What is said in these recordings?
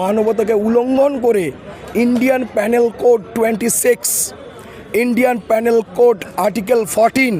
মানবতাকে উল্লঙ্ঘন করে Indian penal code twenty six Indian penal code article fourteen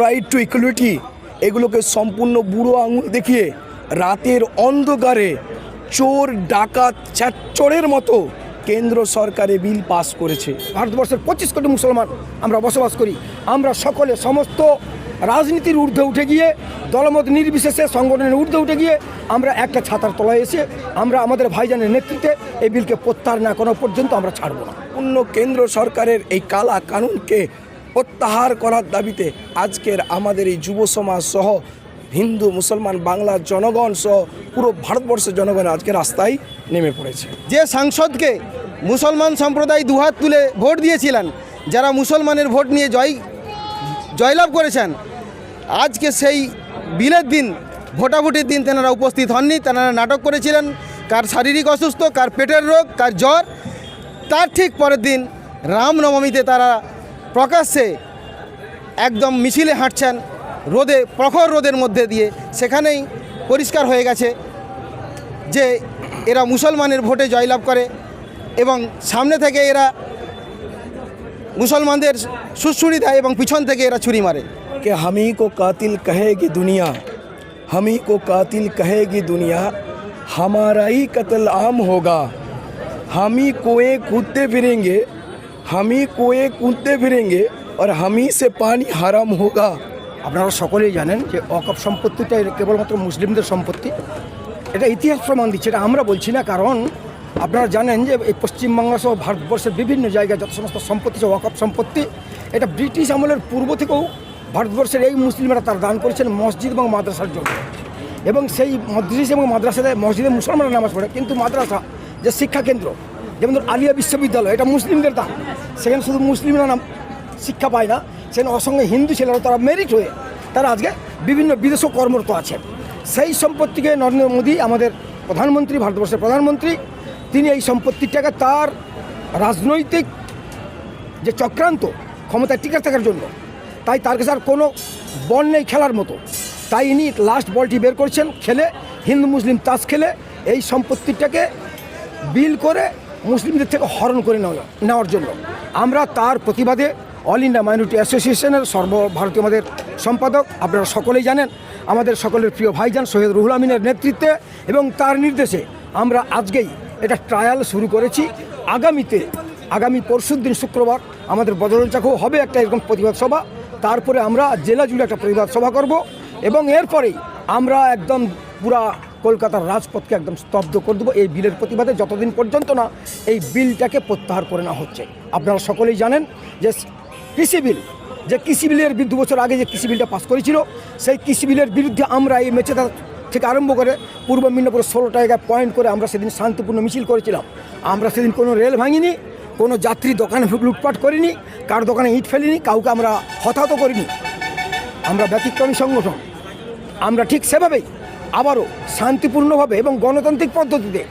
right to equality এগুলোকে সম্পূর্ণ বুড়ো আঙুল দেখিয়ে রাতের অন্ধকারে চোর, ডাকাত চাচ্চরের মতো কেন্দ্র সরকারে বিল পাস করেছে। ভারতবর্ষের পঁচিশ কোটি মুসলমান আমরা বসবাস করি। আমরা সকলে সমস্ত রাজনীতির ঊর্ধ্বে উঠে গিয়ে দলমত নির্বিশেষে সংগঠনের ঊর্ধ্বে উঠে গিয়ে আমরা একটা ছাতার তলায় এসে আমরা আমাদের ভাইজানের নেতৃত্বে এই বিলকে প্রত্যাহার না করা পর্যন্ত আমরা ছাড়ব না। অন্য কেন্দ্র সরকারের এই কালা কানুনকে প্রত্যাহার করার দাবিতে আজকের আমাদের এই যুব সমাজ সহ হিন্দু মুসলমান বাংলার জনগণ সহ পুরো ভারতবর্ষের জনগণ আজকে রাস্তায় নেমে পড়েছে। যে সাংসদকে মুসলমান সম্প্রদায় দুহাত তুলে ভোট দিয়েছিলেন যারা মুসলমানের ভোট নিয়ে জয় জয়লাভ করেছেন আজকে সেই বিলের দিন, ভোটাভুটির দিন তেনারা উপস্থিত হননি, তেনারা নাটক করেছিলেন। কার শারীরিক অসুস্থ, কার পেটের রোগ, কার জ্বর, তার ঠিক পরের দিন রামনবমীতে তারা প্রকাশ্যে একদম মিছিলে হাঁটছেন, রোদে, প্রখর রোদের মধ্যে দিয়ে। সেখানেই পরিষ্কার হয়ে গেছে যে এরা মুসলমানের ভোটে জয়লাভ করে এবং সামনে থেকে এরা মুসলমানদের সুশ্রুড়ি দেয় এবং পিছন থেকে এরা ছুরি মারে। कि हम ही को कातिल कहेगी दुनिया हम ही को कातिल कहेगी दुनिया हमारा ही कत्ल आम होगा हम ही कोए कूदते फिरेंगे हम ही कोए कूदते फिरेंगे और हम ही से पानी हराम होगा আপনারা সকলেই জানেন যে অকপ সম্পত্তিটা এর কেবলমাত্র মুসলিমদের সম্পত্তি এটা ইতিহাস প্রমাণ দিচ্ছে এটা আমরা বলছি না কারণ আপনারা জানেন যে এই পশ্চিমবাংলা সহ ভারতবর্ষের বিভিন্ন জায়গায় যত সমস্ত সম্পত্তি সহ অকপ সম্পত্তি এটা ব্রিটিশ আমলের পূর্ব থেকেও ভারতবর্ষের এই মুসলিমরা তার দান করেছেন মসজিদ এবং মাদ্রাসার জন্য। এবং সেই মসজিদ এবং মাদ্রাসাতে মসজিদে মুসলমানরা নামাজ পড়ে, কিন্তু মাদ্রাসা যে শিক্ষা কেন্দ্র, যেমন ধরুন আলিয়া বিশ্ববিদ্যালয়, এটা মুসলিমদের দান। সেখানে শুধু মুসলিমরা নাম শিক্ষা পায় না, সেখানে অসংখ্য হিন্দু ছেলেরা তারা মেরিট হয়ে তারা আজকে বিভিন্ন বিদেশেও কর্মরত আছেন। সেই সম্পত্তিকে নরেন্দ্র মোদী, আমাদের প্রধানমন্ত্রী, ভারতবর্ষের প্রধানমন্ত্রী, তিনি এই সম্পত্তিটাকে তার রাজনৈতিক যে চক্রান্ত, ক্ষমতায় টিকে থাকার জন্য তাই তার কাছে আর কোনো বল নেই খেলার মতো। তাই ইনি লাস্ট বলটি বের করছেন, খেলে হিন্দু মুসলিম তাস খেলে এই সম্পত্তিটাকে বিল করে মুসলিমদের থেকে হরণ করে নেওয়া নেওয়ার জন্য। আমরা তার প্রতিবাদে অল ইন্ডিয়া মাইনরিটি অ্যাসোসিয়েশনের সর্বভারতীয় আমাদের সম্পাদক, আপনারা সকলেই জানেন, আমাদের সকলের প্রিয় ভাইজান সৈয়দ রুহুল আমিনের নেতৃত্বে এবং তার নির্দেশে আমরা আজকেই এটা ট্রায়াল শুরু করেছি। আগামীতে, আগামী পরশুর দিন শুক্রবার আমাদের বদরুল চাকু হবে একটা এরকম প্রতিবাদ সভা। তারপরে আমরা জেলা জুড়ে একটা প্রতিবাদ সভা করব এবং এরপরেই আমরা একদম পুরা কলকাতার রাজপথকে একদম স্তব্ধ করে দেবো। এই বিলের প্রতিবাদে যতদিন পর্যন্ত না এই বিলটাকে প্রত্যাহার করে নেওয়া হচ্ছে। আপনারা সকলেই জানেন যে কৃষি বিল, যে কৃষি বিলের দু বছর আগে যে কৃষি বিলটা পাস করেছিল, সেই কৃষি বিলের বিরুদ্ধে আমরা এই মেচেদা থেকে আরম্ভ করে পূর্ব মিদনাপুর ষোলো জায়গায় পয়েন্ট করে আমরা সেদিন শান্তিপূর্ণ মিছিল করেছিলাম। আমরা সেদিন কোনো রেল ভাঙিনি। কোনো যাত্রী দোকানে লুটপাট করিনি, কার দোকানে ইট ফেলিনি, কাউকে আমরা হতাহত করিনি। আমরা ব্যতিক্রমী সংগঠন। আমরা ঠিক সেভাবেই আবারও শান্তিপূর্ণভাবে এবং গণতান্ত্রিক পদ্ধতিতে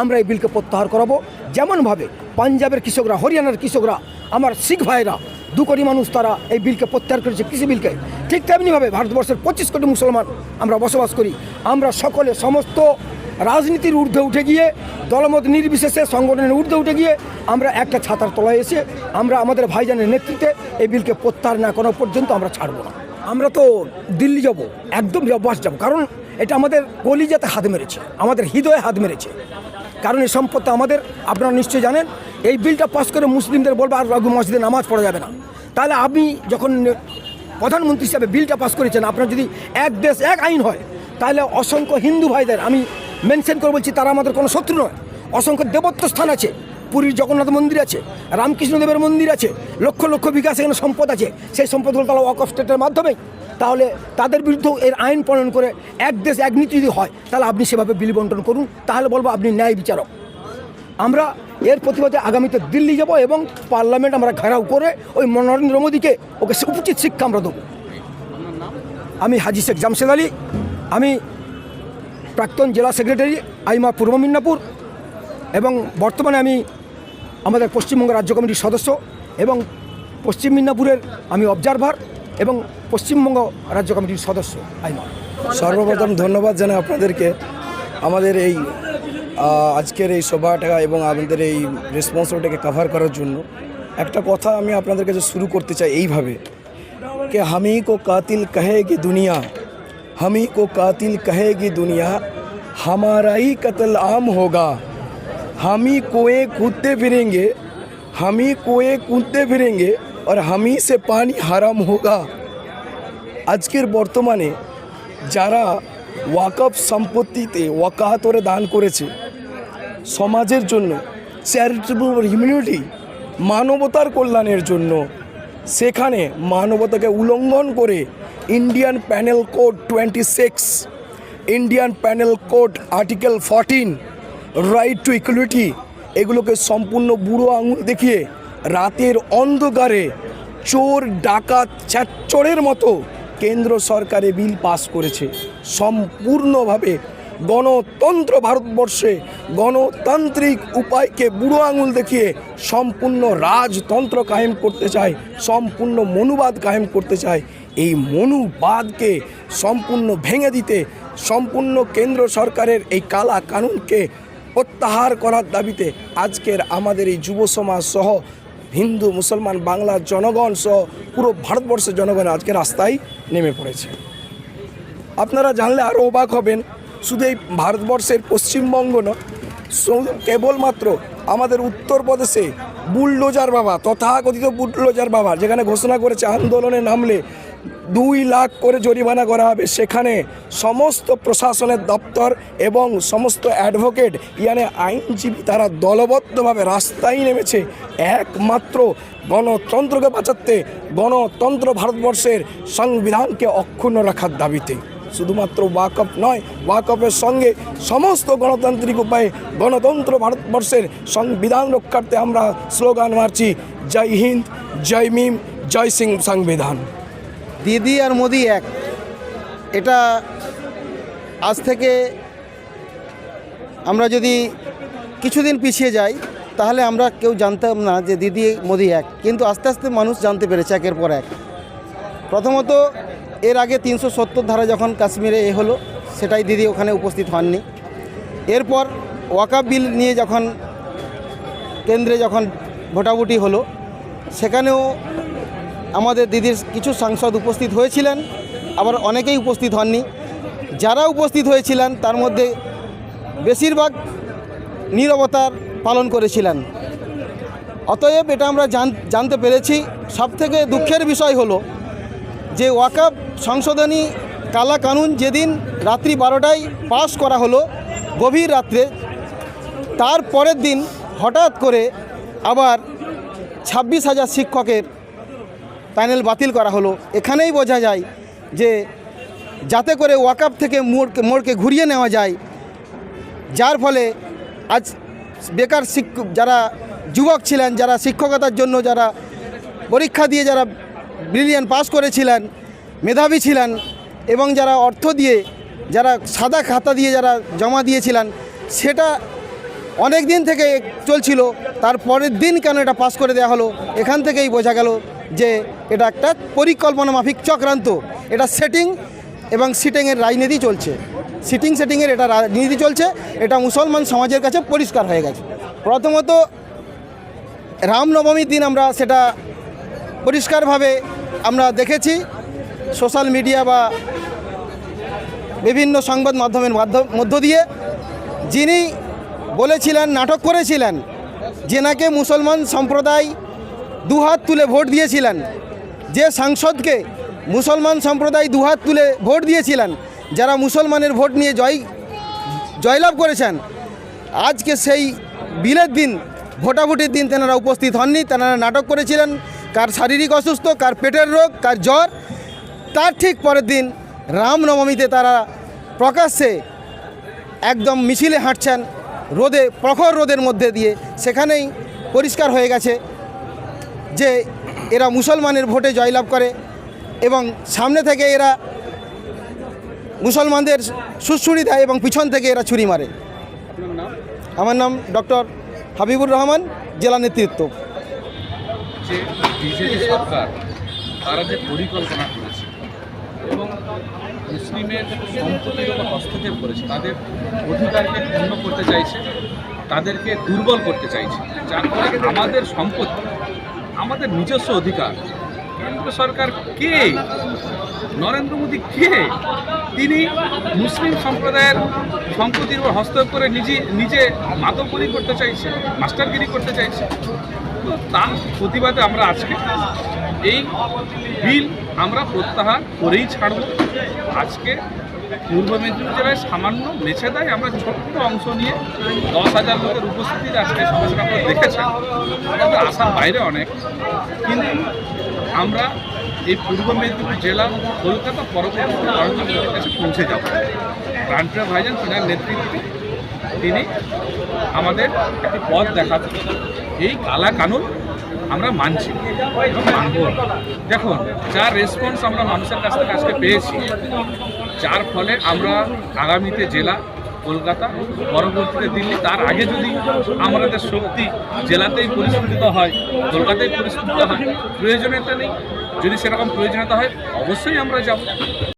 আমরা এই বিলকে প্রত্যাহার করাবো। যেমনভাবে পাঞ্জাবের কৃষকরা, হরিয়ানার কৃষকরা, আমার শিখ ভাইরা, দু কোটি মানুষ তারা এই বিলকে প্রত্যাহার করেছে কৃষি বিলকে। ঠিক তেমনিভাবে ভারতবর্ষের পঁচিশ কোটি মুসলমান আমরা বসবাস করি। আমরা সকলে সমস্ত রাজনীতির ঊর্ধ্বে উঠে গিয়ে, দলমত নির্বিশেষে, সংগঠনের ঊর্ধ্বে উঠে গিয়ে আমরা একটা ছাতার তলায় এসে আমরা আমাদের ভাইজানের নেতৃত্বে এই বিলকে প্রত্যাহার না করা পর্যন্ত আমরা ছাড়বো না। আমরা তো দিল্লি যাব, একদম বাস যাব, কারণ এটা আমাদের কলিজাতে হাত মেরেছে, আমাদের হৃদয়ে হাত মেরেছে। কারণ এই সম্পত্তি আমাদের, আপনারা নিশ্চয়ই জানেন, এই বিলটা পাস করে মুসলিমদের বলব, আর রঘু মসজিদে নামাজ পড়া যাবে না। তাহলে আপনি যখন প্রধানমন্ত্রী হিসাবে বিলটা পাস করেছেন, আপনার যদি এক দেশ, এক আইন হয়, তাহলে অসংখ্য হিন্দু ভাইদের, আমি মেনশন করে বলছি, তারা আমাদের কোনো শত্রু নয়। অসংখ্য দেবত্ব স্থান আছে, পুরীর জগন্নাথ মন্দির আছে, রামকৃষ্ণদেবের মন্দির আছে, লক্ষ লক্ষ বিঘা সেখানে সম্পদ আছে। সেই সম্পদগুলো তারা ওয়াক অফ স্টেটের মাধ্যমেই তাহলে তাদের বিরুদ্ধেও এর আইন প্রণয়ন করে এক দেশ, এক নীতি যদি হয়, তাহলে আপনি সেভাবে বিলি বন্টন করুন। তাহলে বলব আপনি ন্যায় বিচারক। আমরা এর প্রতিবাদে আগামীতে দিল্লি যাব এবং পার্লামেন্ট আমরা ঘেরাও করে ওই নরেন্দ্র মোদীকে ওকে উচিত শিক্ষা আমরা দেবো। আমি হাজি শেখ জামশেদ আলী। আমি প্রাক্তন জেলা সেক্রেটারি আইমা পূর্ব মিদনাপুর এবং বর্তমানে আমি আমাদের পশ্চিমবঙ্গ রাজ্য কমিটির সদস্য এবং পশ্চিম মিদনাপুরের আমি অবজারভার এবং পশ্চিমবঙ্গ রাজ্য কমিটির সদস্য আইমা সর্বপ্রথম ধন্যবাদ জানাই আপনাদেরকে। আমাদের এই আজকের এই সভাটা এবং আমাদের এই রেসপন্সিবিলিটিকে কভার করার জন্য একটা কথা আমি আপনাদের কাছে শুরু করতে চাই এইভাবে, কে হামি কো কাতিল কাহে কি দুনিয়া। हम ही को कातिल कहेगी दुनिया हमारा ही कत्ल आम होगा हम ही कुएं कूदते फिरेंगे हम ही कुएं कूदते फिरेंगे और हम ही से पानी হারাম होगा আজকের বর্তমানে যারা ওয়াকফ সম্পত্তিতে ওয়াকাতরে দান করেছে সমাজের জন্য চ্যারিটেবল হিউম্যানিটি মানবতার কল্যাণের জন্য সেখানে মানবতাকে উল্লঙ্ঘন করে Indian penal code twenty six Indian penal code article fourteen right to equality এগুলোকে সম্পূর্ণ বুড়ো আঙুল দেখিয়ে রাতের অন্ধকারে চোর, ডাকাত চোরের মতো কেন্দ্র সরকারে বিল পাস করেছে। সম্পূর্ণভাবে গণতন্ত্র ভারতবর্ষে গণতান্ত্রিক উপায়কে বুড়ো আঙুল দেখিয়ে সম্পূর্ণ রাজতন্ত্র কায়েম করতে চায়, সম্পূর্ণ মনুবাদ কায়েম করতে চায় এই মনুবাদকে সম্পূর্ণ ভেঙে দিতে সম্পূর্ণ কেন্দ্র সরকারের এই কালা কানুনকে প্রত্যাহার করার দাবিতে আজকের আমাদের এই যুব সমাজ সহ হিন্দু, মুসলমান, বাংলার জনগণ সহ পুরো ভারতবর্ষের জনগণ আজকে রাস্তায় নেমে পড়েছে। আপনারা জানলে আরও অবাক হবেন, শুধু এই ভারতবর্ষের পশ্চিমবঙ্গ শুধু কেবলমাত্র আমাদের উত্তরপ্রদেশে বুলডোজার বাবা, তথাকথিত বুলডোজার বাবা, যেখানে ঘোষণা করেছে আন্দোলনে নামলে দুই লাখ করে জরিমানা করা হবে। সেখানে সমস্ত প্রশাসনের দপ্তর এবং সমস্ত অ্যাডভোকেট, ইয়ানে আইনজীবী, তারা দলবদ্ধভাবে রাস্তায় নেমেছে। একমাত্র গণতন্ত্রকে বাঁচাতে, গণতন্ত্র ভারতবর্ষের সংবিধানকে অক্ষুণ্ণ রাখার দাবিতে। শুধুমাত্র ওয়াকফ নয়, ওয়াকফের সঙ্গে সমস্ত গণতান্ত্রিক উপায়ে গণতন্ত্র ভারতবর্ষের সংবিধান রক্ষার্থে আমরা স্লোগান মারছি, জয় হিন্দ, জয় মিম জয় সিং সংবিধান। দিদি আর মোদি এক। এটা আজ থেকে আমরা যদি কিছুদিন পিছিয়ে যাই, তাহলে আমরা কেউ জানতাম না যে দিদি, মোদি এক। কিন্তু আস্তে আস্তে মানুষ জানতে পেরেছে একের পর এক। প্রথমত, এর আগে তিনশো সত্তর ধারা যখন কাশ্মীরে এ হলো, সেটাই দিদি ওখানে উপস্থিত হননি। এরপর ওয়াকাব বিল নিয়ে যখন কেন্দ্রে যখন ভোটাভুটি হলো, সেখানেও আমাদের দিদির কিছু সাংসদ উপস্থিত হয়েছিলেন, আবার অনেকেই উপস্থিত হননি। যারা উপস্থিত হয়েছিলেন, তার মধ্যে বেশিরভাগ নীরবতার পালন করেছিলেন। অতএব এটা আমরা জান- জানতে পেরেছি। সবথেকে দুঃখের বিষয় হলো যে ওয়াকাব সংশোধনী কালা কানুন যেদিন রাত্রি বারোটায় পাস করা হলো, গভীর রাত্রে, তার পরের দিন হঠাৎ করে আবার ছাব্বিশ হাজার শিক্ষকের প্যানেল বাতিল করা হলো। এখানেই বোঝা যায় যে যাতে করে ওয়াকাপ থেকে মোড়কে মোড়কে ঘুরিয়ে নেওয়া যায়, যার ফলে আজ বেকার শিক্ষক যারা যুবক ছিলেন, যারা শিক্ষকতার জন্য যারা পরীক্ষা দিয়ে যারা ব্রিলিয়ান পাস করেছিলেন, মেধাবী ছিলেন এবং যারা অর্থ দিয়ে, যারা সাদা খাতা দিয়ে যারা জমা দিয়েছিলেন, সেটা অনেক দিন থেকে চলছিল, তার পরের দিন কেন এটা পাস করে দেওয়া হলো, এখান থেকেই বোঝা গেল যে এটা একটা পরিকল্পনা মাফিক চক্রান্ত। এটা সেটিং এবং সিটিংয়ের রাজনীতি চলছে। সিটিং সেটিংয়ের এটা রাজনীতি চলছে। এটা মুসলমান সমাজের কাছে পরিষ্কার হয়ে গেছে। প্রথমত, রামনবমীর দিন আমরা সেটা পরিষ্কারভাবে আমরা দেখেছি। সোশ্যাল মিডিয়া বা বিভিন্ন সংবাদ মাধ্যমের মাধ্যম মধ্য দিয়ে যিনি বলেছিলেন, নাটক করেছিলেন, যে নাকি মুসলমান সম্প্রদায় দুহাত তুলে ভোট দিয়েছিলেন। যে সাংসদকে মুসলমান সম্প্রদায় দুহাত তুলে ভোট দিয়েছিলেন, যারা মুসলমানের ভোট নিয়ে জয়, জয়লাভ করেছেন, আজকে সেই বিলের দিন, ভোটাভুটির দিন তেনারা উপস্থিত হননি, তেনারা নাটক করেছিলেন। কার শারীরিক অসুস্থ, কার পেটের রোগ, কার জ্বর, তার ঠিক পরের দিন রামনবমীতে তারা প্রকাশ্যে একদম মিছিলে হাঁটছেন, রোদে, প্রখর রোদের মধ্যে দিয়ে, সেখানেই পরিষ্কার হয়ে গেছে। যে এরা মুসলমানের ভোটে জয়লাভ করে এবং সামনে থেকে এরা মুসলমানদের সুশ্রুড়ি দেয় এবং পিছন থেকে এরা ছুরি মারে। আমার নাম ডক্টর হাবিবুর রহমান জেলা নেতৃত্ব। সরকার তারা যে পরিকল্পনা করেছে এবং মুসলিমের সম্পত্তির হস্তক্ষেপ করেছে তাদের অধিকারকে ক্ষুণ্ণ করতে চাইছে তাদেরকে দুর্বল করতে চাইছে যার ফলে আমাদের সম্পত্তি আমাদের নিজস্ব অধিকার। কেন্দ্র সরকার কে? নরেন্দ্র মোদী কে? তিনি মুসলিম সম্প্রদায়ের সম্পত্তির উপর হস্তক্ষেপ করে নিজে নিজে মাতব্বরি করতে চাইছে, মাস্টারগিরি করতে চাইছে। তো তার প্রতিবাদে আমরা আজকে এই বিল আমরা প্রত্যাহার করেই ছাড়ব। আজকে পূর্ব মেদিনীপুর জেলায় সামান্য মেছেদায় আমরা ছোট্ট অংশ নিয়ে দশ হাজার লোকের উপস্থিতিতে আজকে সমস্যাটা আপনারা দেখেছেন আমাদের আসার বাইরে অনেক। কিন্তু আমরা এই পূর্ব মেদিনীপুর জেলা কলকাতা পরবর্তী নরেন্দ্র কাছে পৌঁছে যাব। প্রাণপ্রিয় ভাইজান তিনার নেতৃত্বে তিনি আমাদের একটি পথ দেখাবেন এই কালা কানুন আমরা মানছি মানব দেখুন, যা রেসপন্স আমরা মানুষের কাছ থেকে আজকে পেয়েছি যার ফলে আমরা আগামীতে জেলা, কলকাতা পরবর্তীতে দিল্লি, তার আগে যদি আমাদের শক্তি জেলাতেই পরিস্ফুটিত হয়, কলকাতায় পরিস্ফুটিত হয়, প্রয়োজনীয়তা নেই, যদি সেরকম প্রয়োজনীয়তা হয়, অবশ্যই আমরা যাব।